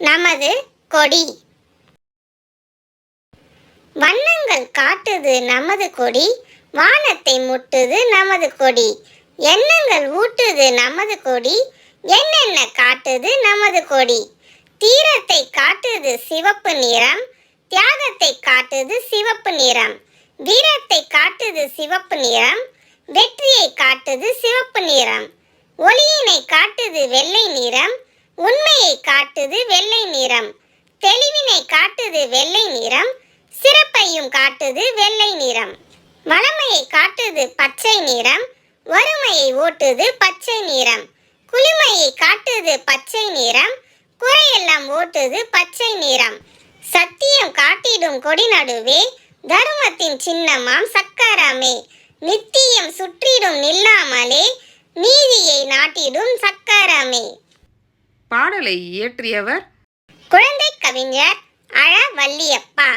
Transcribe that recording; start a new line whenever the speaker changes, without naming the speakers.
நமது கொடி. வண்ணங்கள் காட்டுது நமது கொடி வானத்தை முட்டுது நமது கொடி. எண்ணங்கள் ஊட்டுது நமது கொடி என்னென்ன காட்டுது நமது கொடி. தீரத்தை காட்டுது சிவப்பு நிறம் தியாகத்தை காட்டுது சிவப்பு நிறம். வீரத்தை காட்டுது சிவப்பு நிறம் வெற்றியை காட்டுது சிவப்பு நிறம். ஒளியினை காட்டுது வெள்ளை நிறம் உண்மையை காட்டுது வெள்ளை நிறம். தெளிவினை காட்டுது வெள்ளை நிறம். சிறப்பையும் காட்டுது வெள்ளை நிறம். வளமையை காட்டுது பச்சை நிறம். வறுமையை ஓட்டுது பச்சை நிறம். குளிமையை காட்டுது பச்சை நிறம். குறையெல்லாம் ஓட்டுது பச்சை நிறம். சத்தியம் காட்டிடும் கொடி நடுவே தர்மத்தின் சின்னமாம் சக்கரமே. நித்தியம் சுற்றிடும் நில்லாமலே நீதியை நாட்டிடும் சக்கரமே.
பாடலை இயற்றியவர்
குழந்தை கவிஞர் அழ வள்ளியப்பா